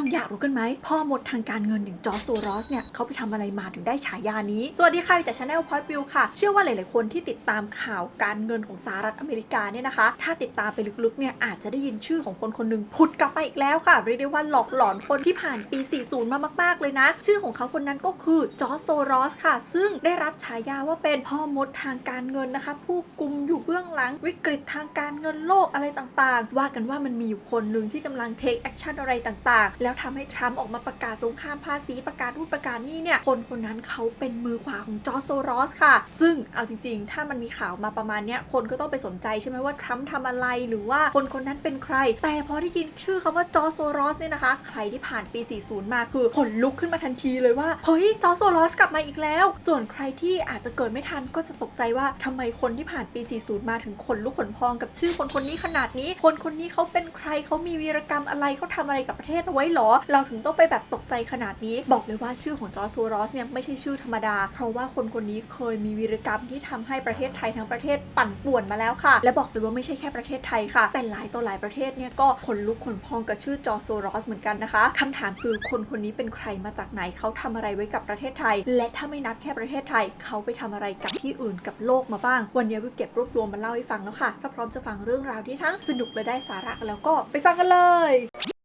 คนอยากรู้กันไหม พ่อมดทางการเงินอย่างจอร์โซรอสเนี่ยเขาไปทำอะไรมาถึงได้ฉายานี้ สวัสดีค่ะจากชาแนลพอยต์วิวค่ะ เชื่อว่าหลาย ๆ คนที่ติดตามข่าวการเงินของสหรัฐอเมริกาเนี่ยนะคะ ถ้าติดตามไปลึก ๆ เนี่ยอาจจะได้ยินชื่อของคนคนหนึ่งผุดกลับมาอีกแล้วค่ะ เรียกได้ว่าหลอกหลอนคนที่ผ่านปี 40 มามาก ๆ เลยนะ ชื่อของเขาคนนั้นก็คือจอร์โซรอสค่ะ ซึ่งได้รับฉายาว่าเป็นพ่อมดทางการเงินนะคะ ผู้กุมอยู่เบื้องหลังวิกฤตทางการเงินโลกอะไรต่าง ๆ ว่ากันว่ามันมีอยู่คนหนึ่งที่กำลังเทคแอคชั่นอะไรต่าง ๆ แล้วแล้วทำให้ทรัมป์ออกมาประกาศสงครามภาษีประกาศนู่นประกาศนี่เนี่ยคนคนนั้นเขาเป็นมือขวาของจอร์จโซรอสค่ะ ซึ่งเอาจริง ๆ ถ้ามันมีข่าวมาประมาณเนี้ยคนก็ต้องไปสนใจใช่ไหมว่าทรัมป์ทำอะไรหรือว่าคนคนนั้นเป็นใคร แต่พอได้ยินชื่อคำว่าจอร์จโซรอสเนี่ยนะคะ ใครที่ผ่านปี 40 มาคือขนลุกขึ้นมาทันทีเลยว่าเฮ้ยจอร์จโซรอสกลับมาอีกแล้ว ส่วนใครที่อาจจะเกิดไม่ทันก็จะตกใจว่าทำไมคนที่ผ่านปี 40 มาถึงขนลุกขนพองกับชื่อคนคนนี้ขนาดนี้ คนคนนี้เขาเป็นใครเขามีวีรกรรมอะไรเขาทำอะไรกับประเทศเอาไว้หรอ เราถึงต้องไปแบบตกใจขนาดนี้ บอกเลยว่าชื่อของจอร์จโซรอสเนี่ยไม่ใช่ชื่อธรรมดา เพราะว่าคนคนนี้เคยมีวีรกรรมที่ทำให้ประเทศไทยทั้งประเทศปั่นป่วนมาแล้วค่ะ และบอกเลยว่าไม่ใช่แค่ประเทศไทยค่ะ แต่หลายต่อหลายประเทศเนี่ยก็ขนลุกขนพองกับชื่อจอร์จโซรอสเหมือนกันนะคะคำถามคือคนคนนี้เป็นใครมาจากไหนเขาทำอะไรไว้กับประเทศไทย และถ้าไม่นับแค่ประเทศไทยเขาไปทำอะไรกับที่อื่นกับโลกมาบ้าง วันนี้วิวเก็บรวบรวมมาเล่าให้ฟังแล้วค่ะถ้าพร้อมจะฟังเรื่องราวที่ทั้งสนุกและได้สาระแล้วก็ไปฟังกันเลย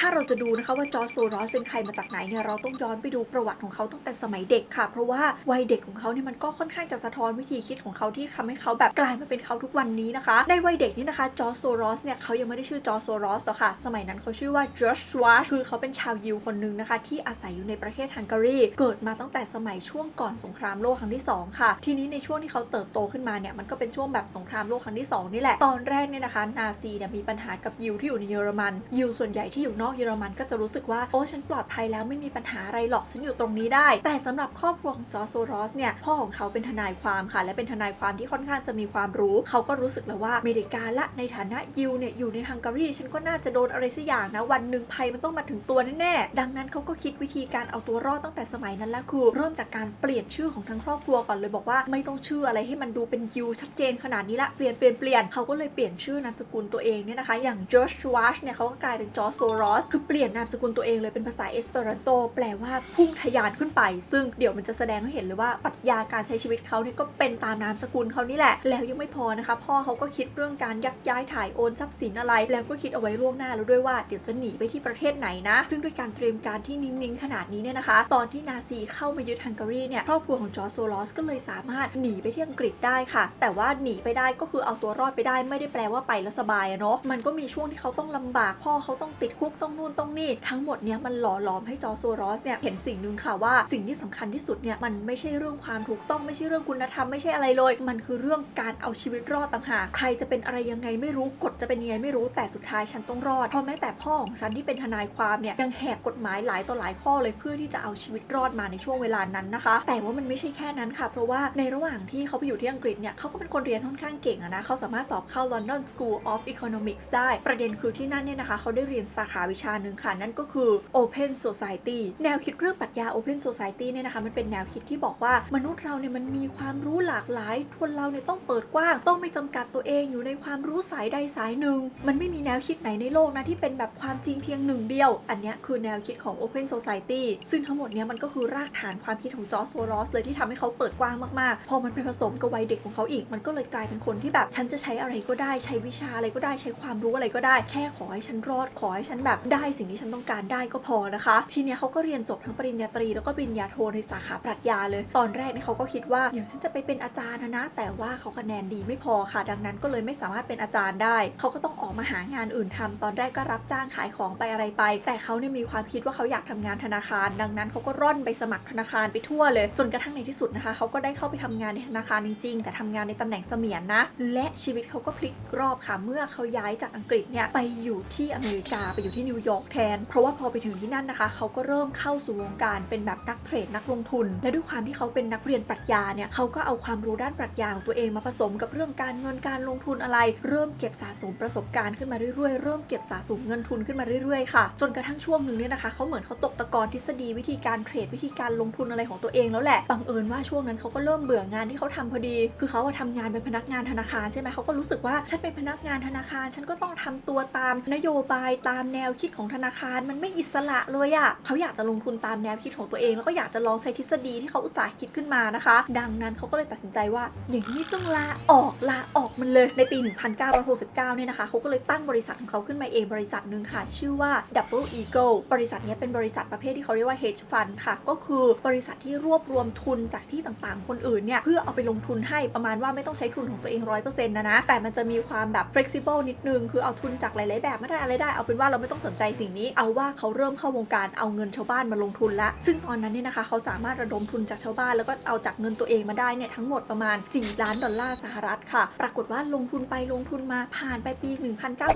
ถ้าเราจะดูนะคะว่าจอร์จโซรอสเป็นใครมาจากไหนเนี่ยเราต้องย้อนไปดูประวัติของเขาตั้งแต่สมัยเด็กค่ะ เพราะว่าวัยเด็กของเขาเนี่ยมันก็ค่อนข้างจะสะท้อนวิธีคิดของเขาที่ทำให้เขาแบบกลายมาเป็นเขาทุกวันนี้นะคะ ในวัยเด็กนี่นะคะจอร์จโซรอสเนี่ยเขายังไม่ได้ชื่อจอร์จโซรอสหรอกค่ะ สมัยนั้นเขาชื่อว่าจอร์จชวาชคือเขาเป็นชาวยิวคนหนึ่งนะคะ ที่อาศัยอยู่ในประเทศฮังการี เกิดมาตั้งแต่สมัยช่วงก่อนสงครามโลกครั้งที่สองค่ะ ทีนี้ในช่วงที่เขาเติบโตขึ้นมาเนี่ยมันก็เป็นช่วงแบบสงครามโลกครั้งที่สองนี่แหละตอนแรกเนี่ยนะคะนาซีเนี่ยมีปัญหากับยิวที่อยู่ในเยอรมันยิวส่วนใหญ่ที่อยู่นอกเยอรมันก็จะรู้สึกว่าโอ้ฉันปลอดภัยแล้วไม่มีปัญหาอะไรหรอกฉันอยู่ตรงนี้ได้ แต่สำหรับครอบครัวของจอร์โซรอสเนี่ยพ่อของเขาเป็นทนายความค่ะ และเป็นทนายความที่ค่อนข้างจะมีความรู้ เขาก็รู้สึกแล้วว่าอเมริกาละในฐานะยิวเนี่ยอยู่ในฮังการีฉันก็น่าจะโดนอะไรสักอย่างนะวันหนึ่งภัยมันต้องมาถึงตัวแน่ๆดังนั้นเขาก็คิดวิธีการเอาตัวรอดตั้งแต่สมัยนั้นแล้วคือเริ่มจากการเปลี่ยนชื่อของทั้งครอบครัวก่อนเลยบอกว่าไม่ต้องชื่ออะไรให้มันดูเป็นยิวชัดเจนขนาดนี้ละเปลี่ยนเปลี่ยนเปลี่ยนเขาก็เลยเปลี่ยนชื่อนามสกุลตัวเองเนี่ยนะคะ อย่างจอร์จชวาชเนี่ยเขาก็กลายเป็นจอร์โซรอสคือเปลี่ยนนามสกุลตัวเองเลยเป็นภาษาเอสเปรันโตแปลว่าพุ่งทะยานขึ้นไป ซึ่งเดี๋ยวมันจะแสดงให้เห็นเลยว่าปรัชญาการใช้ชีวิตเขาเนี่ยก็เป็นตามนามสกุลเขานี่แหละ แล้วยังไม่พอนะคะ พ่อเขาก็คิดเรื่องการยักย้ายถ่ายโอนทรัพย์สินอะไร แล้วก็คิดเอาไว้ล่วงหน้าแล้วด้วยว่าเดี๋ยวจะหนีไปที่ประเทศไหนนะ ซึ่งด้วยการเตรียมการที่นิ่งๆขนาดนี้เนี่ยนะคะ ตอนที่นาซีเข้ามายึดฮังการีเนี่ยครอบครัวของจอร์โซลอสก็เลยสามารถหนีไปที่อังกฤษได้ค่ะ แต่ว่าหนีไปได้ก็คือเอาตัวรอดไปได้ ไม่ได้แปลว่าไปแล้วสบายเนาะมันก็มีช่วงที่เขาต้องลำบากพ่อเขาต้องติดคุกต้องนู่นต้องนี่ทั้งหมดเนี้ยมันหล่อหลอมให้จอโซลอสเนี่ยเห็นสิ่งหนึ่งค่ะว่าสิ่งที่สำคัญที่สุดเนี่ยมันไม่ใช่เรื่องความถูกต้องไม่ใช่เรื่องคุณธรรมไม่ใช่อะไรเลย มันคือเรื่องการเอาชีวิตรอดต่างหากใครจะเป็นอะไรยังไงไม่รู้กฎจะเป็นยังไงไม่รู้แต่สุดท้ายฉันต้องรอดเพราะแม้แต่พ่อของฉันที่เป็นทนายความเนี่ยยังแหกกฎหมายหลายต่อหลายข้อเลยเพื่อที่จะเอาชีวิตรอดมาในช่วงเวลานั้นนะคะ แต่ว่ามันไม่ใช่แค่นั้นค่ะ เพราะว่าในระหว่างที่เขาไปอยู่ที่อังกฤษเนี่ยเขาก็เป็นคนเรียนค่อนข้างเก่งอะนะเขาสามารถสอบเข้า London School of Economics ได้ประเด็นคือที่นั่นเนี่ยนะคะเขาได้เรียนสาขาวิชาหนึ่งค่ะ นั่นก็คือ Open Society แนวคิดเรื่องปรัชญา Open Society เนี่ยนะคะ มันเป็นแนวคิดที่บอกว่ามนุษย์เราเนี่ยมันมีความรู้หลากหลายคนเราเนี่ยต้องเปิดกว้าง ต้องไม่จำกัดตัวเองอยู่ในความรู้สายใดสายหนึ่ง มันไม่มีแนวคิดไหนในโลกนะที่เป็นแบบความจริงเพียงหนึ่งเดียว อันนี้คือแนวคิดของ Open Society ซึ่งทั้งหมดเนี้ยมันก็คือรากฐานความคิดของจอร์จโซรอสเลยที่ทำให้เขาเปิดกว้างมากๆ พอมันไปผสมกับวัยเด็กของเขาอีก มันก็เลยกลายเป็นคนที่แบบฉันจะใช้อะไรก็ได้ใช้วิชาอะไรก็ได้ใช้ความรู้อะไรก็ได้ แค่ขอให้ฉันรอดขอให้ฉันแบบได้สิ่งที่ฉันต้องการได้ก็พอนะคะ ทีเนี้ยเขาก็เรียนจบทั้งปริญญาตรีแล้วก็ปริญญาโทในสาขาปรัชญาเลย ตอนแรกเนี่ยเขาก็คิดว่าเดี๋ยวฉันจะไปเป็นอาจารย์นะนะแต่ว่าเขาคะแนนดีไม่พอค่ะ ดังนั้นก็เลยไม่สามารถเป็นอาจารย์ได้ เขาก็ต้องออกมาหางานอื่นทำตอนแรกก็รับจ้างขายของไปอะไรไป แต่เขาเนี่ยมีความคิดว่าเขาอยากทำงานธนาคาร ดังนั้นเขาก็ร่อนไปสมัครธนาคารไปทั่วเลย จนกระทั่งในที่สุดนะคะเขาก็ได้เข้าไปทำงานในธนาคารจริง ๆ แต่ทำงานในตำแหน่งเสมียนนะ และชีวิตเขาก็พลิกรอบค่ะเมื่อเขาย้ายจากอังกฤษเนี่ยไปอยู่ที่อเมริกาไปอยู่ที่นิวยอร์กแทน เพราะว่าพอไปถึงที่นั่นนะคะ เขาก็เริ่มเข้าสู่วงการเป็นแบบนักเทรดนักลงทุน และด้วยความที่เขาเป็นนักเรียนปรัชญาเนี่ยเขาก็เอาความรู้ด้านปรัชญาของตัวเองมาผสมกับเรื่องการเงินการลงทุนอะไร เริ่มเก็บสะสมประสบการณ์ขึ้นมาเรื่อยๆ เริ่มเก็บสะสมเงินทุนขึ้นมาเรื่อยๆค่ะ จนกระทั่งช่วงหนึ่งเนี่ยนะคะเขาเหมือนเขาตกตะกอนทฤษฎีวิธีการเทรดวิธีการลงทุนอะไรของตัวเองแล้วแหละบังเอิญว่าช่วงนั้นเขาก็เริ่มเบื่องานที่เขาทำพอดี คือเขาอะทำงานเป็นพนักงานธนาคารใช่ไหมเขาก็รู้สึกว่าฉันเป็นพนักงานธนาคาร ฉันก็ต้องทำตัวตามนโยบายตามแนวคิดของธนาคารมันไม่อิสระเลยอะเขาอยากจะลงทุนตามแนวคิดของตัวเอง แล้วก็อยากจะลองใช้ทฤษฎีที่เขาอุตสาห์คิดขึ้นมานะคะ ดังนั้นเขาก็เลยตัดสินใจว่า อย่างนี้ต้องลาออกลาออกมันเลยในปี 1969 เนี่ยนะคะเขาก็เลยตั้งบริษัทของเขาขึ้นมาเองบริษัทหนึ่งค่ะ ชื่อว่า Double Eagle บริษัทนี้เป็นบริษัทประเภทที่เขาเรียกว่า hedge fund ค่ะ ก็คือบริษัทที่รวบรวมทุนจากที่ต่างๆ คนอื่นเนี่ยเพื่อเอาไปลงทุนให้ประมาณว่าไม่ต้องใช้ทุนของตัวเอง100%นะนะแต่มันจะมีความแบบ flexible นิดนึงคือเอาทุนจากหลายๆแบบไม่ได้อะไรได้เอาเป็นว่าเราไม่ต้องสนใจสิ่งนี้ เอาว่าเขาเริ่มเข้าวงการเอาเงินชาวบ้านมาลงทุนแล้วซึ่งตอนนั้นเนี่ยนะคะเขาสามารถระดมทุนจากชาวบ้านแล้วก็เอาจากเงินตัวเองมาได้เนี่ยทั้งหมดประมาณ 4 ล้านดอลลาร์สหรัฐค่ะ ปรากฏว่าลงทุนไปลงทุนมาผ่านไปปี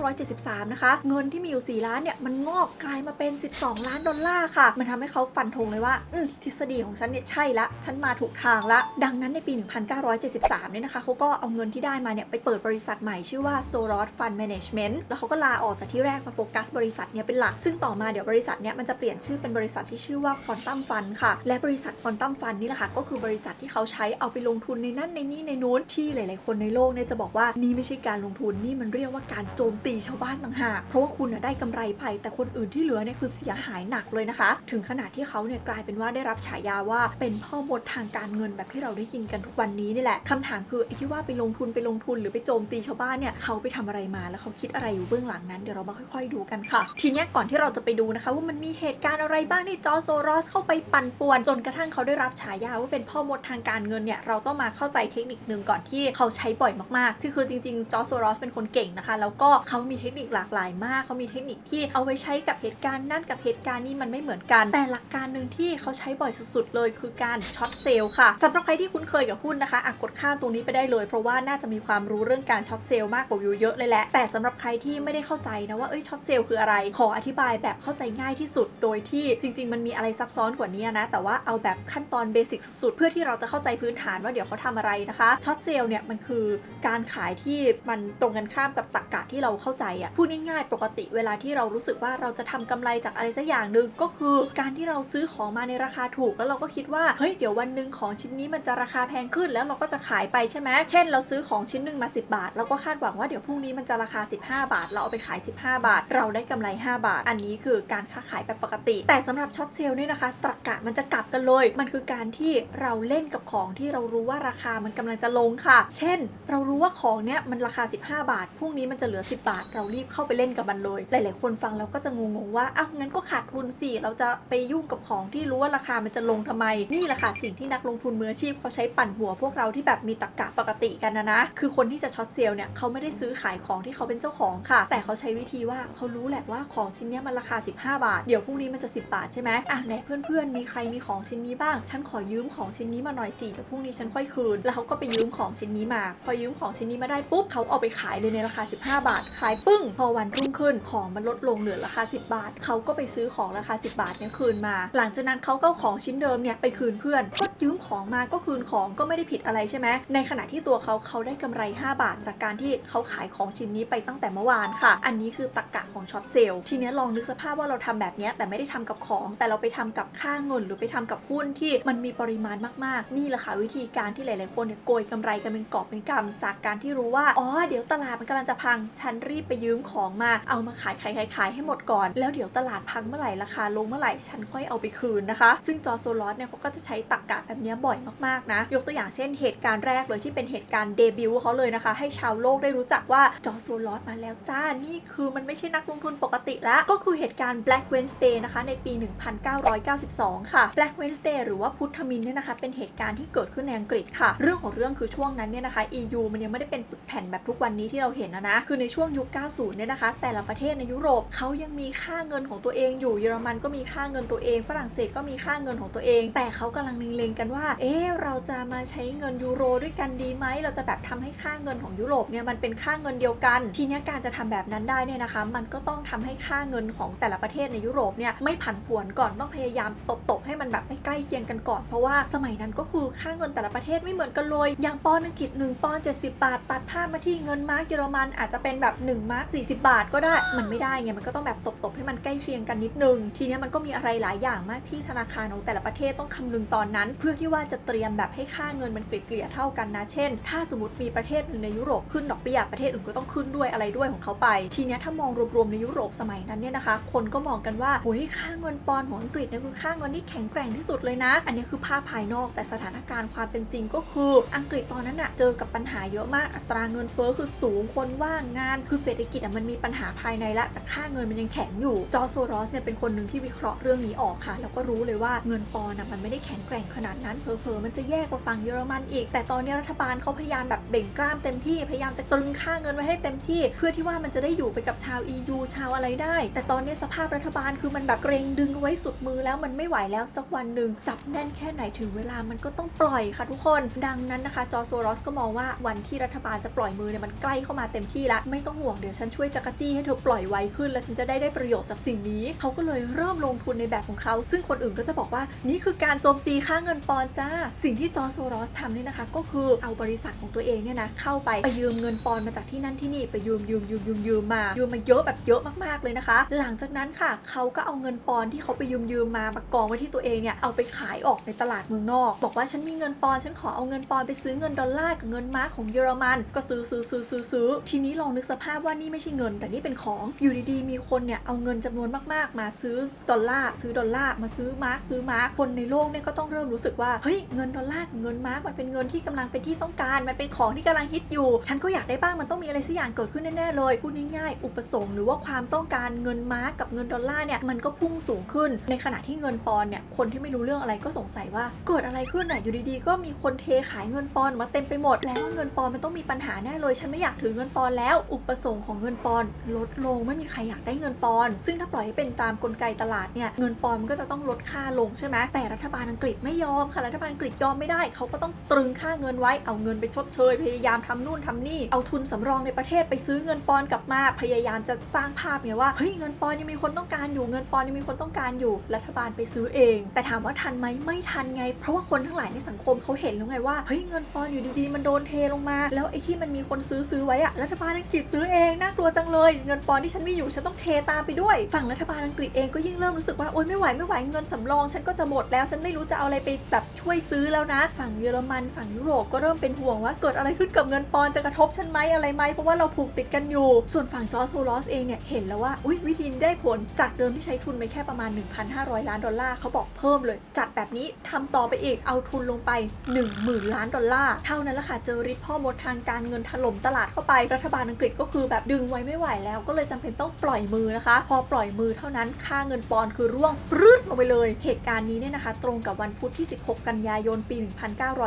1973 นะคะ เงินที่มีอยู่ 4 ล้านเนี่ยมันงอกกลายมาเป็น 12 ล้านดอลลาร์ค่ะ มันทำให้เขาฟันธงเลยว่าอืทฤษฎีของฉันเนี่ยใช่ละ ฉันมาถูกทางละ ดังนั้นในปี 1973 เนี่ยนะคะเขาก็เอาเงินที่ได้มาเนี่ยไปเปิดบริษัทใหม่ชื่อว่า Soros Fund Management แล้วเขาก็ลาออกจากที่แรกมาโฟกัสบริษัทเนี่ยเป็นหลัก ซึ่งต่อมาเดี๋ยวบริษัทเนี่ยมันจะเปลี่ยนชื่อเป็นบริษัทที่ชื่อว่า Quantum Fund ค่ะ และบริษัท Quantum Fund นี่แหละค่ะก็คือบริษัทที่เขาใช้เอาไปลงทุนในนั่นในนี่ในนู้นที่หลาย ๆ คนในโลกเนี่ยจะบอกว่านี่ไม่ใช่การลงทุนนี่มันเรียกว่าการโจมตีชาวบ้านต่างหากเพราะว่าคุณน่ะได้กำไรไปแต่คนอื่นที่เหลือเนี่ยคือเสียหายหนักเลยนะคะ ถึงขนาดที่เขาเนี่ยกลายเป็นว่าได้รับฉายาว่าเป็นพ่อมดทางการเงินแบบที่เราได้ยินกันทุกวันนี้นี่แหละคำถามคือไอ้ที่ว่าไปลงทุนไปลงทุนหรือไปโจมตีชาวบ้านเนี่ยเขาไปทำอะไรมาแล้วเขาคิดอะไรอยู่เบื้องหลังนั้นเดี๋ยวเรามาค่อย ๆ ดูกันค่ะทีนี้ก่อนที่เราจะไปดูนะคะ ว่ามันมีเหตุการณ์อะไรบ้างที่จอร์จโซรอสเข้าไปปั่นป่วน จนกระทั่งเขาได้รับฉายาว่าเป็นพ่อมดทางการเงินเนี่ยเราต้องมาเข้าใจเทคนิคหนึ่งก่อนที่เขาใช้บ่อยมากๆที่คือจริงๆจอร์จโซรอสเป็นคนเก่งนะคะ แล้วก็เขามีเทคนิคหลากหลายมาก เขามีเทคนิคที่เอาไว้ใช้กับเหตุการณ์นั่นกับเหตุการณ์นี้มันไม่เหมือนกัน แต่หลักการหนึ่งที่เขาใช้บ่อยสุดๆ เลยคือการช็อตเซลล์ค่ะสำหรับใครที่คุ้นเคยกับหุ้นนะคะอะกดข้ามตรงนี้ไปได้เลย เพราะว่าน่าจะมีความรู้เรื่องการช็อตเซลล์มากกว่าวิวเยอะเลยแหละแต่สำหรับใครที่ไม่ได้เข้าใจนะว่าเอ้ยช็อตเซลล์คืออะไรขออธิบายแบบเข้าใจง่ายที่สุด โดยที่จริง ๆ มันมีอะไรซับซ้อนกว่านี้นะ แต่ว่าเอาแบบขั้นตอนเบสิกสุดๆ เพื่อที่เราจะเข้าใจพื้นฐานว่าเดี๋ยวเขาทำอะไรนะคะช็อตเซลล์เนี่ยมันคือการขายที่มันตรงกันข้ามกับตรรกะที่เราเข้าใจอะพูดง่ายๆปกติเวลาที่เรารู้สึกว่าเราจะทำกำไรจากอะไรสักอย่างหนึ่งก็คือการที่เราซื้อของมาในราคาถูก แล้วเราก็คิดว่าเฮ้ยเดี๋ยววันหนึ่งของชิ้นนี้มันจะราคาแพงขึ้นแล้วเราก็จะขายไปใช่ไหมเช่น เราซื้อของชิ้นหนึ่งมา 10 บาท เราก็คาดหวังว่าเดี๋ยวพรุ่งนี้มันจะราคา 15 บาท เราเอาไปขาย 15 บาท เราได้กำไร5 บาท อันนี้คือการค้าขายแบบปกติ แต่สำหรับช็อตเซลล์นี่นะคะ ตรรกะมันจะกลับกันเลย มันคือการที่เราเล่นกับของที่เรารู้ว่าราคามันกำลังจะลงค่ะ เช่น เรารู้ว่าของเนี้ยมันราคา 15 บาทพรุ่งนี้มันจะเหลือ 10 บาท เรารีบเข้าไปเล่นกับมันเลย หลาย ๆ คนฟังแล้วก็จะงงๆว่าอ้าวงั้นก็ขาดทุนสิเราจะไปยุ่งกับของที่รู้ว่าราคามันจะลงทำไม นี่แหละค่ะสิ่งที่นักลงทุนมืออาชีพเขาใช้ปั่นหัวพวกเราที่แบบมีตรรกะปกติกันนะนะคือคนที่จะช็อตเซลล์เนี่ยเขาไม่ได้ซื้อขายของที่เขาเป็นเจ้าของค่ะ แต่เขาใช้วิธีว่าเขารู้แหละว่าของชิ้นนี้มันราคา 15 บาท เดี๋ยวพรุ่งนี้มันจะ 10 บาทใช่ไหมอะไหนเพื่อนๆ มีใครมีของชิ้นนี้บ้าง ฉันขอยืมของชิ้นนี้มาหน่อยสิเดี๋ยวพรุ่งนี้ฉันค่อยคืน แล้วเขาก็ไปยืมของชิ้นนี้มา พอยืมของชิ้นนี้มาได้ปุ๊บเขาเอาไปขายเลยในราคา 15 บาท ขายปึ้ง พอวันรุ่งขึ้นของมันลดลงเหลือราคา 10 บาท เขาก็ไปซื้อของราคา 10 บาทเนี่ยคืนมา หลังจากนั้นเขาก็เอาของชิ้นเดิมเนี่ยไปคืนเพื่อน ก็ยืมของมาก็คืนของก็ไม่ได้ผิดอะไรใช่ไหมในขณะที่ตัวเขาเขาได้กำไร 5 บาท จากการที่เขาขายของชิ้นนี้ไปตั้งแต่เมื่อวานค่ะ อันนี้คือตรรกะของช็อตเซล ทีเนี้ยลองนึกสภาพว่าเราทำแบบเนี้ยแต่ไม่ได้ทำกับของ แต่เราไปทำกับค่าเงิน หรือไปทำกับหุ้นที่มันมีปริมาณมากๆ นี่แหละค่ะวิธีการที่หลายๆคนเนี่ยโกยกำไรกันเป็นกอบเป็นกำจากการที่รู้ว่า อ๋อ เดี๋ยวตลาดมันกำลังจะพัง ฉันรีบไปยืมของมา เอามาขายขายขายขายให้หมดก่อน แล้วเดี๋ยวตลาดพังเมื่อไหร่ราคาลงเมื่อไหร่ฉันค่อยเอาไปคืนนะคะ ซึ่งจอโซลอสเนี่ยเขาก็จะใช้ตรรกะแบบเนี้ยบ่อยมากๆนะ ยกตัวอย่างเช่นเหตุการณ์แรกเลยที่เป็นเหตุการณ์เดบิวต์เขาเลยนะคะ ให้ชาวโลกได้รู้จักว่าจอโซลอสมาแล้วจ้า นี่คือมันไม่ใช่นักลงทุนปกติแล้วก็คือเหตุการณ์ Black Wednesday นะคะในปี 1992 ค่ะ Black Wednesday หรือว่าพุทธมินเนี่ยนะคะเป็นเหตุการณ์ที่เกิดขึ้นในอังกฤษค่ะ เรื่องของเรื่องคือช่วงนั้นเนี่ยนะคะ EU มันยังไม่ได้เป็นปึกแผ่นแบบทุกวันนี้ที่เราเห็นนะนะคือในช่วงยุค 90 เนี่ยนะคะ แต่ละประเทศในยุโรปเขายังมีค่าเงินของตัวเองอยู่เยอรมันก็มีค่าเงินตัวเอง ฝรั่งเศสก็มีค่าเงินของตัวเอง แต่เขากำลังเล็งๆกันว่า เอ๊เราจะมาใช้เงินยูโรด้วยกันดีไหมเราจะแบบทำให้ค่าเงินของยุโรปเนี่ยมันเป็นค่าเงินเดียวกัน ทีนี้การจะทำแบบนั้นได้เนี่ยนะคะ มันก็ต้องทำให้ให้ค่าเงินของแต่ละประเทศในยุโรปเนี่ยไม่ผันผวนก่อนต้องพยายามตบๆให้มันแบบไม่ใกล้เคียงกันก่อนเพราะว่าสมัยนั้นก็คือค่าเงินแต่ละประเทศไม่เหมือนกันเลย อย่างปอนด์อังกฤษ1ปอนด์70 บาท ตัดภาพมาที่เงินมาร์กเยอรมันอาจจะเป็นแบบ1มาร์ก40 บาทก็ได้มันไม่ได้ไงมันก็ต้องแบบตบๆให้มันใกล้เคียงกันนิดนึง ทีนี้มันก็มีอะไรหลายอย่างมากที่ธนาคารของแต่ละประเทศต้องคำนึงตอนนั้น เพื่อที่ว่าจะเตรียมแบบให้ค่าเงินมันเกลี่ยเท่ากันนะ เช่น ถ้าสมมติมีประเทศหนึ่งในยุโรปขึ้นดอกเบี้ยประเทศอื่นก็ต้องขึ้นด้วยอะไรด้วยของเขาไป ทีนี้ถ้ามองรวมๆในยุโรปสมัยนั้นเนี่ยนะคะ คนก็มองกันว่าโอ้ยค่าเงินปอนด์ของอังกฤษเนี่ยคือค่าเงินที่แข็งแกร่งที่สุดเลยนะ อันนี้คือภาพภายนอกแต่สถานการณ์ความเป็นจริงก็คืออังกฤษตอนนั้นอะเจอกับปัญหาเยอะมากอัตราเงินเฟ้อคือสูงคนว่างงาน คือเศรษฐกิจอะมันมีปัญหาภายในละแต่ค่าเงินมันยังแข็งอยู่จอร์จโซรอสเนี่ยเป็นคนหนึ่งที่วิเคราะห์เรื่องนี้ออกค่ะ แล้วก็รู้เลยว่าเงินปอนด์อะมันไม่ได้แข็งแกร่งขนาดนั้นเผลอๆมันจะแย่กว่าฝั่งเยอรมันอีก แต่ตอนนี้รัฐบาลเขาพยายามแบบเบ่งกล้ามเต็มที่พยายามจะตรึงค่าเงินไว้ให้เต็มที่ เพื่อที่ว่ามันจะได้อยู่ไปกับชาว EU ชาวอะไรได้ แต่ตอนนี้สภาพรัฐบาลคือมันแบบเกรงดึงไว้สุดมือแล้วมันไม่ไหวแล้วสักวันหนึ่งจับแน่นแค่ไหนถึงเวลามันก็ต้องปล่อยค่ะทุกคน ดังนั้นนะคะ จอโซรอสก็มองว่าวันที่รัฐบาลจะปล่อยมือเนี่ยมันใกล้เข้ามาเต็มที่ล้วไม่ต้องห่วงเดี๋ยวฉันช่วยจักรจี้ให้เธอปล่อยไวขึ้น แล้วฉันจะได้ได้ประโยชน์จากสิ่งนี้ เขาก็เลยเริ่มลงทุนในแบบของเขา ซึ่งคนอื่นก็จะบอกว่านี่คือการโจมตีค่าเงินปอนจ้า สิ่งที่จอโซรอสทำเนี่ยนะคะ ก็คือเอาบริษัทของตัวเองเนี่ยนะเข้าไปไปยืมเงินปอนมาจากที่นั่นที่นี่ไปยืมยืมยืมยืมยืมมายืมมาเยอะแบบเยอะมากๆเลยนะคะ หลังจากนั้นค่ะเขาก็เอาเงินปอนที่เขาไปยืมยืมมามากองไว้ที่ตัวเองเนี่ยเอาไปขายออกในตลาดเมืองนอก บอกว่าฉันมีเงินปอนฉันขอเอาเงินปอนไปซื้อเงินดอลลาร์กับเงินมาร์กของเยอรมัน ก็ซื้อซื้อซื้อซื้อซื้อทีนี้ลองนึกสภาพว่านี่ไม่ใช่เงิน แต่นี่เป็นของอยู่ดีๆ มีคนเนี่ยเอาเงินจำนวนมากๆ มาซื้อดอลลาร์ซื้อดอลลาร์มาซื้อมาร์กซื้อมาร์กคนในโลกเนี่ยก็ต้องเริ่มรู้สึกว่าเฮ้ยเงินดอลลาร์กับเงินมาร์กมันเป็นเงินที่กำลังเป็นที่ต้องการมันเป็นของที่กำลังฮิตอยู่ ฉันก็อยากได้บ้างมันต้องมีอะไรสักอย่างเกิดขึ้นแน่ๆเลยพูดง่ายๆอุปสงค์หรือว่าความต้องการเงินมาร์กกับเงินดอลลาร์เนี่ยมันก็พุ่งสูงขึ้น ในขณะที่เงินปอนเนี่ยคนที่ไม่รู้เรื่องอะไรก็สงสัยว่าเกิดอะไรขึ้นอะอยู่ดีๆ ก็มีคนเทขายเงินปอนมาเต็มไปหมด แล้วว่าเงินปอนมันต้องมีปัญหาแน่เลยฉันไม่อยากถือเงินปอนแล้ว อุปสงค์ของเงินปอนลดลงไม่มีใครอยากได้เงินปอน ซึ่งถ้าปล่อยให้เป็นตามกลไกตลาดเนี่ยเงินปอนมันก็จะต้องลดค่าลงใช่ไหมแต่รัฐบาลอังกฤษไม่ยอมค่ะรัฐบาลอังกฤษยอมไม่ได้เขาก็ต้องตรึงค่าเงินไว้เอาเงินไปชดเชย พยายามทำนู่นทำนี่เอาทุนสำรองในประเทศไปซื้อเงินปอนกลับมาพยายามจะสร้างภาพเนี่ยว่าเฮ้ยเงินปอนยังมีคนต้องการอยู่เงินปอนยังมีคนต้องการอยู่รัฐบาลไปซื้อเอง แต่ถามว่าทันไหมไม่ทันไง เพราะว่าคนทั้งหลายในสังคมเขาเห็นแล้วไงว่าเฮ้ยเงินปอนอยู่ดีๆ มันโดนเทลงมา แล้วไอ้ที่มันมีคนซื้อซื้อไว้อะรัฐบาลอังกฤษซื้อเองน่ากลัวจังเลย เงินปอนที่ฉันมีอยู่ฉันต้องเทตามไปด้วยฝั่งรัฐบาลอังกฤษเองก็ยิ่งเริ่มรู้สึกว่าโอ๊ยไม่ไหวไม่ไหวเงินสำรอง ฉันก็จะหมดแล้วฉันไม่รู้จะเอาอะไรไปแบบช่วยซื้อแล้วนะฝั่งเยอรมันฝั่งยุโรปก็เริ่มเป็นห่วงว่าเกิดอะไรขึ้นกับเงินปอนจะกระทบฉันไหมอะไรไหมเพราะว่าเราผูกติดกันอยู่ ส่วนฝั่งจอร์จโซลอสเองเนี่ยเห็นแล้วว่าอุ้ยวิธีนี้ได้ผลจากเดิมที่ใช้ทุนไปแค่ประมาณ 1,500 ล้านดอลลาร์เขาบอกเพิ่มเลย จัดแบบนี้ทำต่อไปอีกเอาทุนลงไป 10,000 ล้านดอลลาร์เท่านั้นแหละค่ะเจอริดพ่อมดทางการเงินถล่มตลาดเข้าไปรัฐบาลอังกฤษก็คือแบบดึงไว้ไม่ไหวแล้ว ก็เลยจำเป็นต้องปล่อยมือนะคะ พอปล่อยมือเท่านั้นค่าเงินปอนด์คือร่วงปรื้ดลงไปเลย เหตุการณ์นี้เนี่ยนะคะ ตรงกับวันพุธที่ 16 กันยายนปี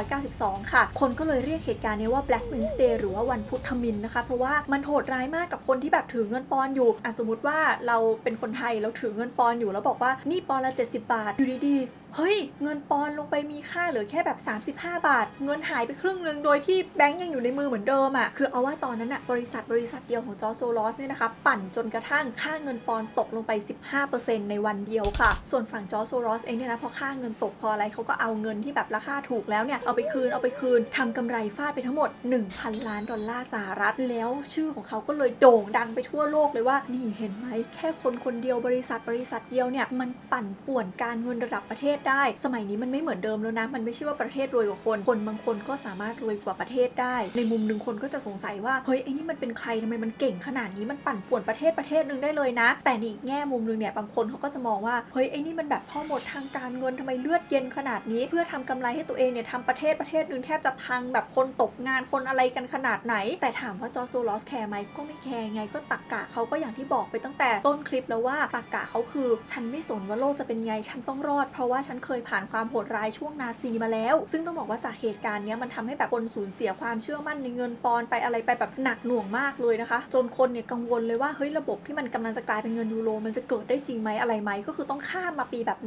1992 ค่ะ คนก็เลยเรียกเหตุการณ์นี้ว่า Black Wednesday หรือว่าวันพุธทมินนะคะ เพราะว่ามันโหดร้ายมากกับคนที่แบบถือเงินปอนด์อยู่อสมมติว่าเราเป็นคนไทยเราถือเงินปอนอยู่แล้วบอกว่านี่ปอนละ 70 บาทอยู่ดีๆ เฮ้ย เงินปอนลงไปมีค่าเหลือแค่แบบ 35 บาท เงินหายไปครึ่งหนึ่งโดยที่แบงก์ยังอยู่ในมือเหมือนเดิมอะ่ะคือเอาว่าตอนนั้นอะ่ะบริษัทบริษัทเดียวของจอโซลอสเนี่ยนะคะ ปั่นจนกระทั่งค่าเงินปอนตกลงไป 15%ในวันเดียวค่ะ ส่วนฝั่งจอโซลอสเองเนี่ยนะพอค่าเงินตกพออะไรเขาก็เอาเงินที่แบบราคาถูกแล้วเนี่ยเอาไปคืนเอาไปคืนทำกำไรฟาดไปทั้งหมด 1,000 ล้านดอลลาร์สหรัฐแล้วชื่อของเขาก็เลยโด่งดังไปทั่วโลกเลยว่านี่เห็นไหมแค่คนคนเดียวบริษัทบริษัทเดียวเนี่ยมันปั่นป่วนการเงินระดับประเทศได้ สมัยนี้มันไม่เหมือนเดิมแล้วนะ มันไม่ใช่ว่าประเทศรวยกว่าคน คนบางคนก็สามารถรวยกว่าประเทศได้ ในมุมหนึ่งคนก็จะสงสัยว่า เฮ้ยไอ้นี่มันเป็นใครทำไมมันเก่งขนาดนี้ มันปั่นป่วนประเทศประเทศหนึ่งได้เลยนะ แต่ในอีกแง่มุมหนึ่งเนี่ย บางคนเขาก็จะมองว่า เฮ้ยไอ้นี่มันแบบพ่อหมดทางการเงินทำไมเลือดเย็นขนาดนี้ เพื่อทำกำไรให้ตัวเองเนี่ยทำประเทศประเทศหนึ่งแทบจะพังแบบคนตกงานคนอะไรกันขนาดไหน แต่ถามว่าจอร์โซลอสแคร์ไหมก็ไม่แคร์ไงก็ตักกะเขาก็อย่างที่บอกไปตั้งแต่ต้นคลิปแล้วว่าตักกะเขาคือ ฉันไม่สนว่าโลกจะเป็นไงฉันต้องรอดเพราะว่าฉันเคยผ่านความโหดร้ายช่วงนาซีมาแล้ว ซึ่งต้องบอกว่าจากเหตุการณ์นี้มันทำให้แบบคนสูญเสียความเชื่อมั่นในเงินปอนไปอะไรไปแบบหนักหน่วงมากเลยนะคะ จนคนเนี่ยกังวลเลยว่าเฮ้ยระบบที่มันกำลังจะกลายเป็นเงินยูโรมันจะเกิดได้จริงไหมอะไรไหมก็คือต้องข้ามมาปีแบบ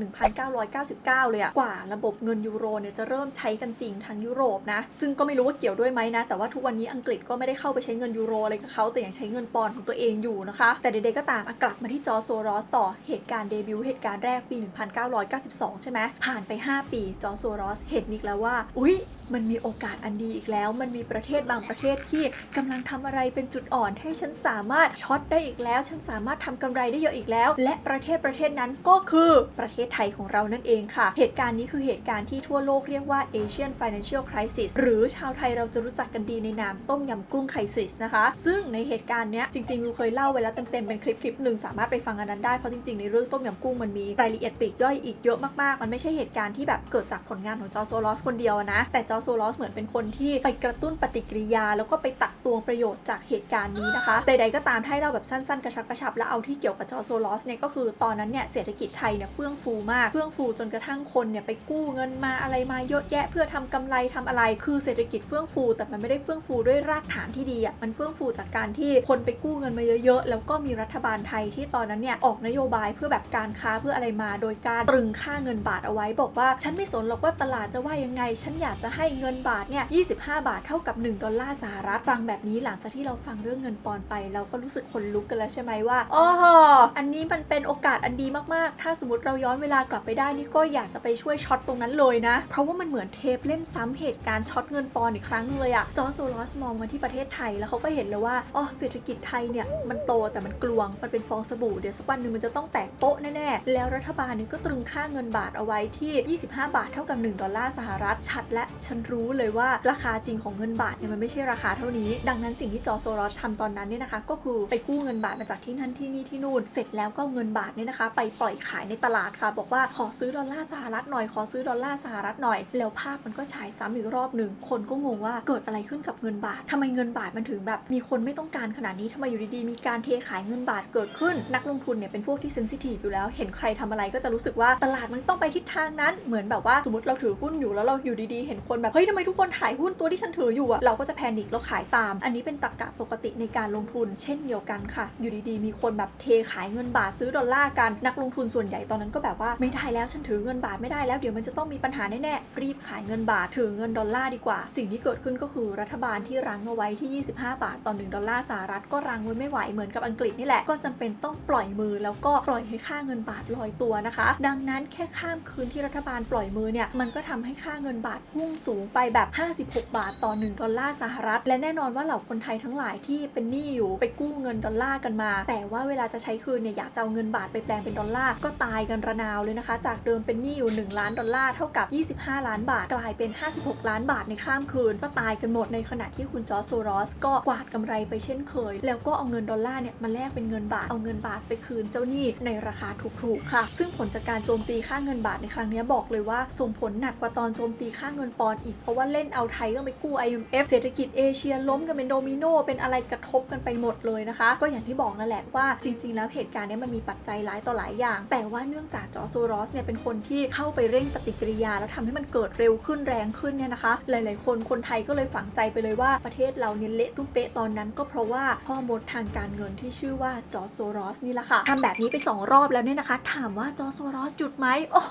1999 เลยอะกว่าระบบเงินยูโรเนี่ยจะเริ่มใช้กันจริงทั้งยุโรปนะ ซึ่งก็ไม่รู้ว่าเกี่ยวด้วยไหมนะ แต่ว่าทุกวันนี้อังกฤษก็ไม่ได้เข้าไปใช้เงินยูโรอะไรกับเขาแต่ยังใช้เงินปอนของตัวเองอยู่นะคะ แต่ใดๆก็ตามกลับมาที่จอโซรอสต่อเหตุการณ์เดบิวต์เหตุการณ์แรกปี 1992 ใช่ไหมผ่านไป 5 ปีจอร์โซรอสเห็นอีกแล้วว่า อุ๊ย มันมีโอกาสอันดีอีกแล้ว มันมีประเทศบางประเทศที่กำลังทำอะไรเป็นจุดอ่อนให้ฉันสามารถช็อตได้อีกแล้ว ฉันสามารถทำกำไรได้เยอะอีกแล้ว และประเทศประเทศนั้นก็คือประเทศไทยของเรานั่นเองค่ะ เหตุการณ์นี้คือเหตุการณ์ที่ทั่วโลกเรียกว่า Asian Financial Crisis หรือชาวไทยเราจะรู้จักกันดีในนามต้มยำกุ้งไครซิสนะคะ ซึ่งในเหตุการณ์เนี้ยจริงๆวิวเคยเล่าไว้แล้วเต็มๆเป็นคลิปคลิปหนึ่งสามารถไปฟังอันนั้นได้เพราะจริงๆในเรื่องต้มยำกุ้งมันมีรายละเอียดปลีกย่อยอีกเยอะมากๆมันไม่ใช่เหตุการณ์ที่แบบเกิดจากผลงานของจอโซลอสคนเดียวนะ แต่จอโซลอสเหมือนเป็นคนที่ไปกระตุ้นปฏิกิริยา แล้วก็ไปตักตวงประโยชน์จากเหตุการณ์นี้นะคะ ใดๆก็ตามให้เราแบบสั้นๆ กระชับกระชับแล้วเอาที่เกี่ยวกับจอโซลอสเนี่ยก็คือตอนนั้นเนี่ยเศรษฐกิจไทยเนี่ยเฟื่องฟูมาก เฟื่องฟูจนกระทั่งคนเนี่ยไปกู้เงินมาอะไรมาเยอะแยะ เพื่อทำกำไรทำอะไร คือเศรษฐกิจเฟื่องฟู แต่มันไม่ได้เฟื่องฟูด้วยรากฐานที่ดีอะ มันเฟื่องฟูจากการที่คนไปกู้เงินมาเยอะๆ แล้วก็มีรัฐบาลไทยที่ตอนนั้นเนี่ยออกนโยบายเพื่อแบบการค้าเพื่ออะไรมา โดยการตรึงค่าเงินบาทเอาไว้บอกว่า ฉันไม่สนหรอกว่าตลาดจะว่ายังไง ฉันอยากจะให้เงินบาทเนี่ย 25 บาทเท่ากับ 1 ดอลลาร์สหรัฐ ฟังแบบนี้หลังจากที่เราฟังเรื่องเงินปอนไป เราก็รู้สึกขนลุกกันแล้วใช่ไหมว่าอ๋ออันนี้มันเป็นโอกาสอันดีมากๆ ถ้าสมมติเราย้อนเวลากลับไปได้นี่ก็อยากจะไปช่วยช็อตตรงนั้นเลยนะ เพราะว่ามันเหมือนเทปเล่นซ้ำเหตุการณ์ช็อตเงินปอนอีกครั้งเลยอะจอร์จโซลอสมองมาที่ประเทศไทยแล้วเขาก็เห็นเลยว่าอ๋อเศรษฐกิจไทยเนี่ยมันโตแต่มันกลวงมันเป็นฟองสบู่เดี๋ยวสักวันหนึ่งมันจะต้องแตกโป๊ะแน่ๆแล้วรัฐบาลเนี่ยก็ตรึงค่าเงินบาทเอาไว้ที่ 25 บาทเท่ากับ 1 ดอลลาร์สหรัฐ ชัดและฉันรู้เลยว่าราคาจริงของเงินบาทเนี่ยมันไม่ใช่ราคาเท่านี้ ดังนั้นสิ่งที่จอโซลอสทำตอนนั้นเนี่ยนะคะ ก็คือไปกู้เงินบาทมาจากที่นั่นที่นี่ที่นู่น เสร็จแล้วก็เเงินบาทเนี่ยนะคะ ไปปล่อยขายในตลาดค่ะ บอกว่าขอซื้อดอลลาร์สหรัฐหน่อย ขอซื้อดอลลาร์สหรัฐหน่อย แล้วภาพมันก็ฉายซ้ำอีกรอบหนึ่ง คนก็งงว่าเกิดอะไรขึ้นกับเงินบาททำไมเงินบาทมันถึงแบบ มีคนไม่ต้องการขนาดนี้ทำไมอยู่ดีๆมีการเทขายเงินบาทเกิดขึ้น นักลงทุนเนี่ยเป็นพวกที่เซนซิทีฟอยู่แล้ว เห็นใครทำอะไรก็จะรู้สึกว่าตลาดมันต้องไปทิศทางนั้นเหมือนแบบว่าสมมติเราถือหุ้นอยู่แล้วเราอยู่ดีๆ เห็นคนแบบเฮ้ยทำไมทุกคนขายหุ้นตัวที่ฉันถืออยู่อะเราก็จะแพนิคแล้วขายตาม อันนี้เป็นตรรกะปกติในการลงทุน เช่นเดียวกันค่ะ อยู่ดีๆ มีคนแบบเทขายเงินบาทซื้อดอลลาร์กันนักลงทุนส่วนใหญ่ตอนนั้นก็แบบว่าไม่ได้แล้วฉันถือเงินบาทไม่ได้แล้วเดี๋ยวมันจะต้องมีปัญหาแน่ๆรีบขายเงินบาทถือเงินดอลลาร์ดีกว่า สิ่งที่เกิดขึ้นก็คือรัฐบาลที่รั้งเอาไว้ที่ 25 บาทต่อ1ดอลลาร์สหรัฐก็รั้งไว้ไม่ไหวเหมือนกับอังกฤษนี่แหละก็จำเป็นต้องปล่อยมือแล้วก็ปล่อยให้ค่าเงินบาทลอยตัวนะคะ ดังนั้นแค่ข้ามคืนที่รัฐบาลปล่อยมือเนี่ยมันก็ทำให้ค่าเงินบาทพุ่งสูงไปแบบ 56 บาทต่อ 1 ดอลลาร์สหรัฐ และแน่นอนว่าเหล่าคนไทยทั้งหลายที่เป็นหนี้อยู่ไปกู้เงินดอลลาร์กันมา แต่ว่าเวลาจะใช้คืนเนี่ยอยากจะเอาเงินบาทไปแปลงเป็นดอลลาร์ก็ตายกันระนาวเลยนะคะ จากเดิมเป็นหนี้อยู่ 1 ล้านดอลลาร์เท่ากับ 25 ล้านบาท กลายเป็น 56 ล้านบาทในข้ามคืน ก็ตายกันหมดในขณะที่คุณจอร์จโซรอสก็กวาดกำไรไปเช่นเคย แล้วก็เอาเงินดอลลาร์เนี่ยมาแลกเป็นเงินบาทเอาเงินบาทไปคืนเจ้าหนี้ในราคาถูกๆค่ะ ซึ่งผลจากการโจมตีค่าเงินบาทในครั้งนี้บอกเลยว่าส่งผลหนักกว่าตอนโจมตีค่าเงินปอนด์อีก เพราะว่าเล่นเอาไทยต้องไปกู้ IMF เศรษฐกิจเอเชียล้มกันเป็นโดมิโนเป็นอะไรกระทบกันไปหมดเลยนะคะ ก็อย่างที่บอกนั่นแหละว่าจริง ๆ แล้วเหตุการณ์นี้มันมีปัจจัยหลายต่อหลายอย่าง แต่ว่าเนื่องจากจอร์จโซรอสเนี่ยเป็นคนที่เข้าไปเร่งปฏิกิริยา แล้วทำให้มันเกิดเร็วขึ้นแรงขึ้นเนี่ยนะคะ หลาย ๆ คนคนไทยก็เลยฝังใจไปเลยว่าประเทศเราเนี่ยเละตุ้มเป๊ะตอนนั้น ก็เพราะว่าพ่อมดทางการเงินที่ชื่อว่าจอร์จโซรอสนี่แหละค่ะทำแบบนี้ไปสองรอบแล้วเนี่ยนะคะ ถามว่าจอโซรอสหยุดไหมโอ้โห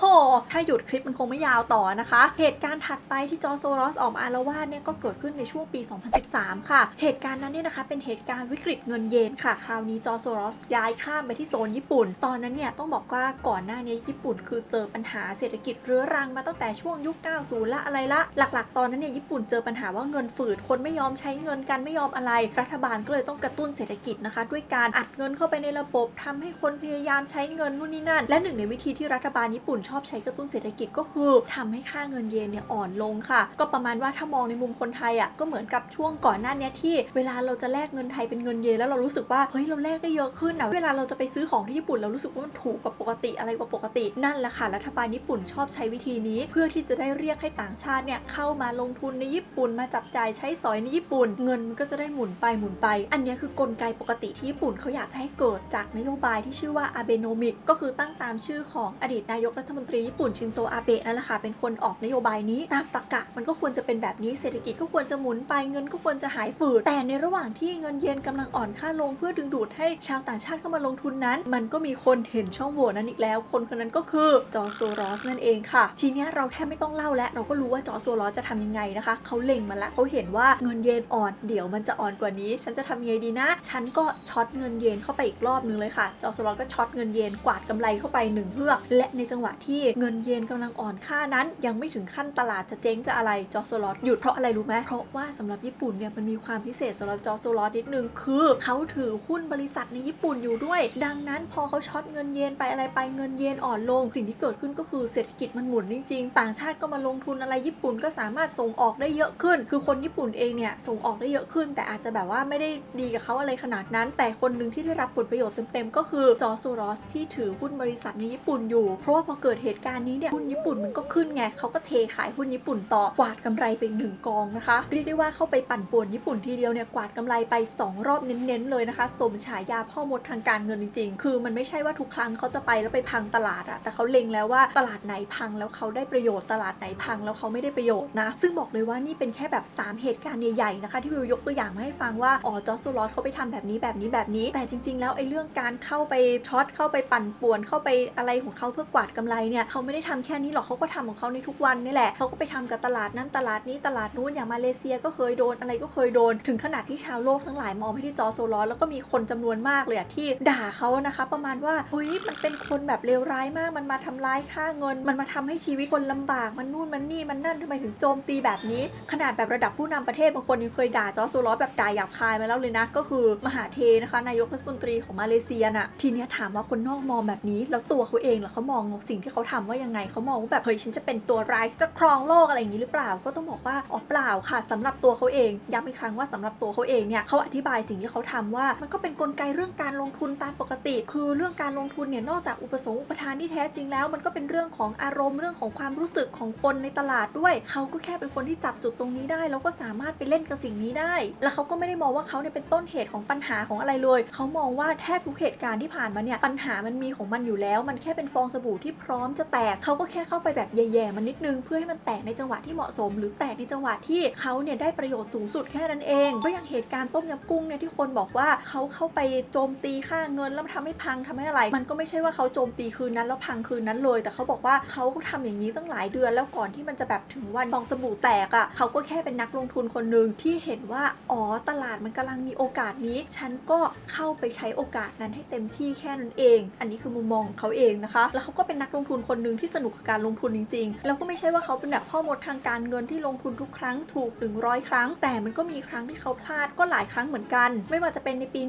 ถ้าหยุดคลิปมันคงไม่ยาวต่อนะคะ เหตุการณ์ถัดไปที่จอร์จโซรอสออกมาอาลวาดเนี่ยก็เกิดขึ้นในช่วงปี 2013 ค่ะ เหตุการณ์นั้นเนี่ยนะคะเป็นเหตุการณ์วิกฤตเงินเยนค่ะ คราวนี้จอร์จโซรอสย้ายข้ามไปที่โซนญี่ปุ่น ตอนนั้นเนี่ยต้องบอกว่าก่อนหน้านี้ญี่ปุ่น คือเจอปัญหาเศรษฐกิจเรื้อรังมาตั้งแต่ช่วงยุค 90 ละอะไรละ หลัก ๆ ตอนนั้นเนี่ยญี่ปุ่นเจอปัญหาว่าเงินฝืด คนไม่ยอมใช้เงินกันไม่ยอมอะไร รัฐบาลก็เลยต้องกระตุ้นเศรษฐกิจนะคะ ด้วยการอัดเงินเข้าไปในระบบทำให้คนพยายามใช้เงินนู่นนี่นั่น และหนึ่งในวิธีที่รัฐบาลญี่ปุ่นชอบใช้กระตุ้นเศรษฐกิจก็คือทำให้ค่าเงินเยนเนี่ยอ่อนลงค่ะ ก็ประมาณว่าถ้ามองในมุมคนไทยอะก็เหมือนกับช่วงก่อนหน้านี้ที่เวลาเราจะแลกเงินไทยเป็นเงินเยนแล้วเรารู้สึกว่าเฮ้ยเราแลกได้เยอะขึ้นนะเวลาเราจะไปซื้อของที่ญี่ปุ่นเรารู้สึกว่ามันถูกกว่าปกติอะไรกว่าปกติ นั่นแหละค่ะรัฐบาลญี่ปุ่นชอบใช้วิธีนี้ เพื่อที่จะได้เรียกให้ต่างชาติเนี่ยเข้ามาลงทุนในญี่ปุ่นมาจับจ่ายใช้สอยในญี่ปุ่น เงินมันก็จะได้หมุนไปหมุนไป อันนี้คือกลไกปกติที่ญี่ปุ่นเขาอยากจะให้เกิดจากนโยบายที่ชื่อว่าอาเบโนมิกก็คือตั้งตามชื่อของอดีตนายกรัฐมนนตรีญี่ปุ่นชินโซอาเบะนั่นแหละค่ะเป็นคนออกนโยบายนี้ตามตรกะมันก็ควรจะเป็นแบบนี้เศรษฐกิจก็ควรจะหมุนไปเงินก็ควรจะหายฝืดแต่ในระหว่างที่เงินเยนกำลังอ่อนค่าลงเพื่อดึงดูดให้ชาวต่างชาติเข้ามาลงทุนนั้น มันก็มีคนเห็นช่องโหว่นั้นอีกแล้ว คนคนนั้นก็คือจอร์โซรอสนั่นเองค่ะ ทีนี้เราแทบไม่ต้องเล่าแล้ว เราก็รู้ว่าจอร์โซรอสจะทำยังไงนะคะ เขาเล็งมาแล้วเขาเห็นว่าเงินเยนอ่อนเดี๋ยวมันจะอ่อนกว่านี้ ฉันจะทำยังไงดีนะ ฉันก็ช็อตเงินเยนเข้าไปอีกรอบนึงเลยค่ะ จอร์โซรอสก็ช็อตเงินเยนกวาดกำไรเข้าไปหนึ่งเพือกและในจังหวะที่เงินเยนกำลังอ่อนค่านั้น ยังไม่ถึงขั้นตลาดจะเจ๊งจะอะไรจอร์จโซรอสหยุดเพราะอะไรรู้ไหมเพราะว่าสำหรับญี่ปุ่นเนี่ยมันมีความพิเศษสำหรับจอร์จโซรอสนิดนึงคือเขาถือหุ้นบริษัทในญี่ปุ่นอยู่ด้วย ดังนั้นพอเขาช็อตเงินเยนไปอะไรไปเงินเยนอ่อนลง สิ่งที่เกิดขึ้นก็คือเศรษฐกิจมันหมุนจริงๆ ต่างชาติก็มาลงทุนอะไรญี่ปุ่นก็สามารถส่งออกได้เยอะขึ้น คือคนญี่ปุ่นเองเนี่ยส่งออกได้เยอะขึ้น แต่อาจจะแบบว่าไม่ได้ดีกับเขาอะไรขนาดนั้น แต่คนหนึ่งที่ได้รับผลประโยชน์เต็มๆก็คือจอร์จโซรอสที่ถือหุ้นบริษัทในญี่ปุ่นอยู่ เพราะว่าพอเกิดเหตุการณ์นี้เนี่ยหุ้นญี่ปุ่นมันก็ขึ้นไงเขาก็เทขายหุ้นญี่ปุ่นต่อกวาดกำไรไปหนึ่งกองนะคะเรียกได้ว่าเข้าไปปั่นป่วนญี่ปุ่นทีเดียวเนี่ยกวาดกำไรไป 2 รอบเน้นๆเลยนะคะสมฉายาพ่อมดทางการเงินจริงๆ คือมันไม่ใช่ว่าทุกครั้งเขาจะไปแล้วไปพังตลาดอะแต่เขาเล็งแล้วว่าตลาดไหนพังแล้วเขาได้ประโยชน์ตลาดไหนพังแล้วเขาไม่ได้ประโยชน์นะ ซึ่งบอกเลยว่านี่เป็นแค่แบบ 3 เหตุการณ์ใหญ่ๆนะคะ ที่วิวยกตัวอย่างมาให้ฟังว่าอ๋อจอร์จโซลอสเขาไปทำแบบนี้แบบนี้แบบนี้ แต่จริง ๆ แล้วไอ้เรื่องการเข้าไปช็อตเข้าไปปั่นป่วนเข้าไปอะไรของเขาเพื่อกวาดกำไรเนี่ยเขาไม่ได้ทำแค่นี้หรอกเขาก็ทำของเขาในทุกวันนี่แหละเขาก็ไปทำกับตลาดนั้นตลาดนี้ตลาดนู้นอย่างมาเลเซียก็เคยโดนอะไรก็เคยโดน ถึงขนาดที่ชาวโลกทั้งหลายมองไปที่จอโซลอแล้วก็มีคนจำนวนมากเลยอะที่ด่าเขานะคะ ประมาณว่าเฮ้ยมันเป็นคนแบบเลวร้ายมากมันมาทำร้ายค่าเงิน มันมาทำให้ชีวิตคนลำบากมันนู่นมันนี่มันนั่นทำไมถึงโจมตีแบบนี้ ขนาดแบบระดับผู้นำประเทศบางคนยังเคยด่าจอโซลอแบบด่าหยาบคายมาแล้วเลยนะก็คือมหาเทนะคะนายกรัฐมนตรีของมาเลเซียน่ะทีเนี้ยถามว่าคนนอกมองแบบนี้แล้วตัวเขาเองล่ะเขามองสิ่งที่เขาาทำว่ายังไงเขามองว่าแบบเฮ้ยฉันจะเป็นตัวร้ายฉันจะครองโลกอะไรอย่างนี้หรือเปล่า ก็ต้องบอกว่าอ๋อเปล่าค่ะสำหรับตัวเขาเองย้ำอีกครั้งว่าสำหรับตัวเขาเองเนี่ยเขาอธิบายสิ่งที่เขาทำว่า มันก็เป็นกลไกเรื่องการลงทุนตามปกติ คือเรื่องการลงทุนเนี่ยนอกจากอุปสงค์อุปทานที่แท้จริงแล้ว มันก็เป็นเรื่องของอารมณ์เรื่องของความรู้สึกของคนในตลาดด้วย เขาก็แค่เป็นคนที่จับจุดตรงนี้ได้ แล้วก็สามารถไปเล่นกับสิ่งนี้ได้ แล้วเขาก็ไม่ได้มองว่าเขาเนี่ยเป็นต้นเหตุของปัญหาของอะไรเลย เขามองว่าแทบทุกเหตุการณ์ที่ผ่านมาเนี่ยปัญหามันมีของมันอยู่แล้ว มันแค่เป็นฟองสบู่ที่พร้อมจะแตกเขาก็แค่เข้าไปแบบแย่ๆมันนิดนึง เพื่อให้มันแตกในจังหวะที่เหมาะสม หรือแตกในจังหวะที่เขาเนี่ยได้ประโยชน์สูงสุดแค่นั้นเองก็อย่างเหตุการณ์ต้มยำกุ้งเนี่ยที่คนบอกว่าเขาเข้าไปโจมตีค่าเงินแล้วทำให้พังทำให้อะไร มันก็ไม่ใช่ว่าเขาโจมตีคืนนั้นแล้วพังคืนนั้นเลย แต่เขาบอกว่าเขาก็ทำอย่างนี้ตั้งหลายเดือนแล้วก่อนที่มันจะแบบถึงวันฟองสบู่แตกอะ่ะเขาก็แค่เป็นนักลงทุนคนหนึ่งที่เห็นว่าอ๋อตลาดมันกำลังมีโอกาสนี้ ฉันก็เข้าไปใช้โอกาสนั้นให้เต็มที่แค่นั้นเอง อันนี้คือมุมมองของเขาเองนะคะ แล้วเขาก็เป็นนักลงทุนทุนคนหนึ่งที่สนุกกับการลงทุนจริงๆ แล้วก็ไม่ใช่ว่าเขาเป็นแบบพ่อมดทางการเงินที่ลงทุนทุกครั้งถูก 100 ครั้ง แต่มันก็มีครั้งที่เขาพลาดก็หลายครั้งเหมือนกัน ไม่ว่าจะเป็นในปี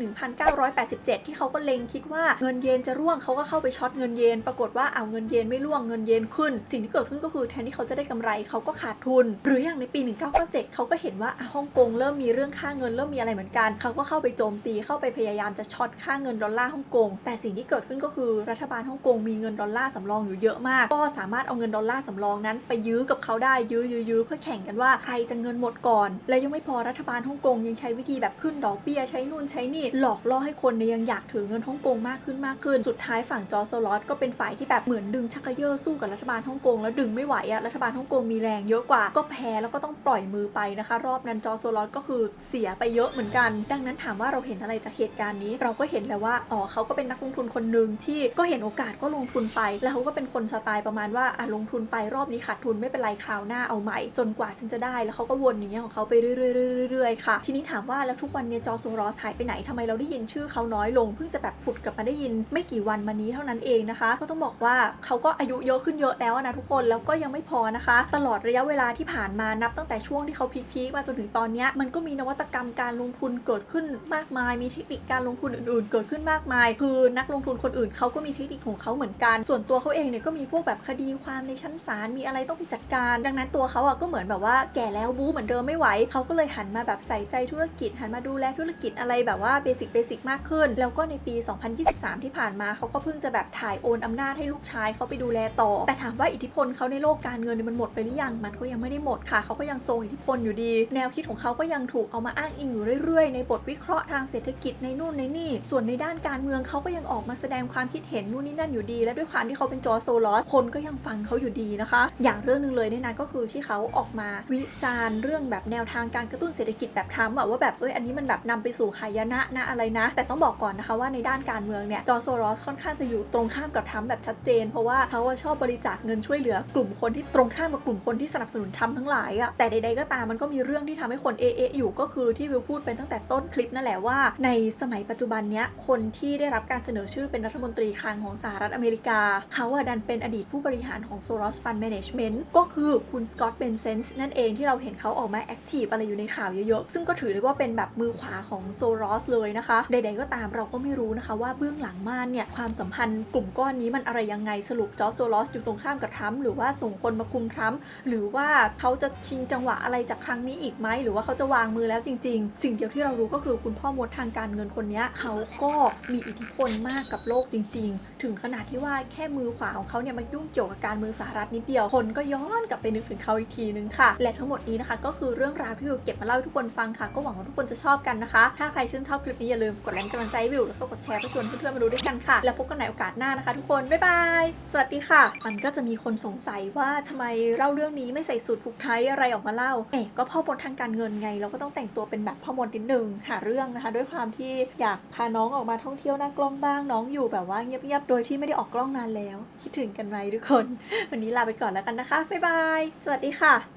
1987 ที่เขาก็เล็งคิดว่าเงินเยนจะร่วงเขาก็เข้าไปช็อตเงินเยน ปรากฏว่าเอาเงินเยนไม่ร่วงเงินเยนขึ้น สิ่งที่เกิดขึ้นก็คือแทนที่เขาจะได้กำไรเขาก็ขาดทุน หรืออย่างในปี 1997 เขาก็เห็นว่าฮ่องกงเริ่มมีเรื่องค่าเงินเริ่มมีอะไรเหมือนกัน เขาก็เข้าไปโจมตีเข้าไปพยายามจะช็อตค่าเงินดอลลาร์ฮ่องกงแต่สิ่งที่เกิดขึ้นก็คือรัฐบาลฮ่องกงมีเงินดอลลาร์สำรองอยู่เยอะมาก ก็สามารถเอาเงินดอลลาร์สำรองนั้น ไปยื้อกับเขาได้ยื้อยื้อเพื่อแข่งกันว่าใครจะเงินหมดก่อน และยังไม่พอรัฐบาลฮ่องกงยังใช้วิธีแบบขึ้นดอกเบี้ยใช้นู่นใช้นี่หลอกล่อให้คนเนี่ยยังอยากถือเงินฮ่องกงมากขึ้นมากขึ้น สุดท้ายฝั่งจอร์จโซลอสก็เป็นฝ่ายที่แบบเหมือนดึงชักกระเยอะสู้กับรัฐบาลฮ่องกงแล้วดึงไม่ไหวอะรัฐบาลฮ่องกงมีแรงเยอะกว่าก็แพ้แล้วก็ต้องปล่อยมือไปนะคะ รอบนั้นจอร์จโซลอสก็คือเสียไปเยอะเหมือนกัน ดังนั้นถามว่าเราเห็นอะไรจากเหตุการณ์นี้ เราก็เห็นแล้วว่าอ๋อเขาก็เป็นนักลงทุนคนหนึ่งที่ก็เห็นโอกาสก็ลงทุนไปแล้วเขาก็เป็นคนสไตล์ประมาณว่าอะลงทุนไปรอบนี้ขาดทุนไม่เป็นไรคราวหน้าเอาใหม่ จนกว่าฉันจะได้แล้วเขาก็วนอย่างเงี้ยของเขาไปเรื่อยๆๆๆค่ะ ทีนี้ถามว่าแล้วทุกวันเนี่ยจอร์จโซลอสหายไปไหนทำไมเราได้ยินชื่อเขาน้อยลงเพิ่งจะแบบผุดกลับมาได้ยินไม่กี่วันมานี้เท่านั้นเองนะคะ ก็ต้องบอกว่าเขาก็อายุเยอะขึ้นเยอะแล้วนะทุกคนแล้วก็ยังไม่พอนะคะ ตลอดระยะเวลาที่ผ่านมานับตั้งแต่ช่วงที่เขาพีคๆมาจนถึงตอนเนี้ยมันก็มีนวัตกรรมการลงทุนเกิดขึ้นมากมาย มีเทคนิคการลงทุนอื่นๆ เกิดขึ้นมากมาย คือนักลงทุนคนอื่นเขาก็มีเทคนิคของเขาเหมือนกัน ส่วนตัวเขาเองเนี่ยก็มีพวกแบบคดีความในชั้นศาลมีอะไรต้องไปจัดการ ดังนั้นตัวเขาอะก็เหมือนแบบว่าแก่แล้วบู๊เหมือนเดิมไม่ไหวเขาก็เลยหันมาแบบใส่ใจธุรกิจ หันมาดูแลธุรกิจอะไรแบบว่าเบสิกเบสิกมากขึ้น แล้วก็ในปี 2023 ที่ผ่านมาเขาก็เพิ่งจะแบบถ่ายโอนอำนาจให้ลูกชายเขาไปดูแลต่อ แต่ถามว่าอิทธิพลเขาในโลกการเงินมันหมดไปหรือยังมันก็ยังไม่ได้หมดค่ะเขาก็ยังทรงอิทธิพลอยู่ดี แนวคิดของเขาก็ยังถูกเอามาอ้างอิงอยู่เรื่อยๆ ในบทวิเคราะห์ทางเศรษฐกิจในนู่นในนี่ ส่วนในด้านการเมืองเขาก็ยังออกมาแสดงความคิดเห็นนู่นนี่นั่นอยู่ดี และด้วยความที่เขาเป็นจอโซลอสคนก็ยังฟังเขาอยู่ดีนะคะ อย่างเรื่องหนึ่งเลยเนี่ยนะก็คือที่เขาออกมาวิจารณ์เรื่องแบบแนวทางการกระตุ้นเศรษฐกิจแบบทรัมป์ว่าแบบเอ้ยอันนี้มันแบบนำไปสู่หายนะนะอะไรนะ แต่ต้องบอกก่อนนะคะว่าในด้านการเมืองเนี่ยจอร์จโซรอสค่อนข้างจะอยู่ตรงข้ามกับทรัมป์แบบชัดเจน เพราะว่าเขาชอบบริจาคเงินช่วยเหลือกลุ่มคนที่ตรงข้ามกับกลุ่มคนที่สนับสนุนทรัมป์ทั้งหลายอะแต่ใดๆก็ตามมันก็มีเรื่องที่ทำให้คนเอเอะอยู่ก็คือที่วิวพูดไปตั้งแต่ต้นคลิปนั่นแหละว่า ในสมัยปัจจุบันเนี้ยคนที่ได้รับการเสนอชื่อเป็นรัฐมนตรีคลังของสหรัฐอเมริกาเขาอะันเป็นอดีตผู้บริหารของ Soros Fund Management ก็คือคุณสกอตเบนเซนส์นั่นเองที่เราเห็นเขาออกมาแอคทีฟอะไรอยู่ในข่าวเยอะๆ ซึ่งก็ถือได้ว่าเป็นแบบมือขวาของ Soros เลยนะคะ ใดๆก็ตามเราก็ไม่รู้นะคะว่าเบื้องหลังม่านเนี่ย ความสัมพันธ์กลุ่มก้อนนี้มันอะไรยังไงสรุปจอร์จโซลอสอยู่ตรงข้ามกับทรัมป์หรือว่าส่งคนมาคุมทรัมป์หรือว่าเขาจะชิงจังหวะอะไรจากครั้งนี้อีกไหมหรือว่าเขาจะวางมือแล้วจริง ๆ สิ่งเดียวที่เรารู้ก็คือคุณพ่อมดทางการเงินคนนี้เขาก็มีอิทธิพลมากกับโลกจริง ๆ ถึงขนาดที่ว่าแค่มือขวาของเขาเนี่ยมายุ่งเกี่ยวกับการเมืองสหรัฐนิดเดียว คนก็ย้อนกลับไปนึกถึงเขาอีกทีนึงค่ะ และทั้งหมดนี้นะคะ ก็คือเรื่องราวที่วิวเก็บมาเล่าให้ทุกคนฟังค่ะ ก็หวังว่าทุกคนจะชอบกันนะคะ ถ้าใครชื่นชอบคลิปนี้อย่าลืมกดไลค์กำลังใจวิวแล้วก็กดแชร์ไปชวนเพื่อนๆมาดูด้วยกันค่ะ แล้วพบกันในโอกาสหน้านะคะ ทุกคน บ๊ายบาย สวัสดีค่ะ มันก็จะมีคนสงสัยว่าทำไมเล่าเรื่องนี้ไม่ใส่สูตรผูกไทยอะไรออกมาเล่า เอ๊ะก็พ่อมดทางการเงินไง เราก็ต้องแต่งตัวเป็นแบบพ่อมดนิดนึงหาเรื่องนะคะ ด้วยความที่อยากพาน้องออกมาท่องเที่ยวหน้ากล้องบ้างน้องอยู่แบบว่าเงียบๆโดยที่ไม่ได้ออกกล้องนานแล้วคิดถึงกันไหมทุกคน วันนี้ลาไปก่อนแล้วกันนะคะ บ๊ายบาย สวัสดีค่ะ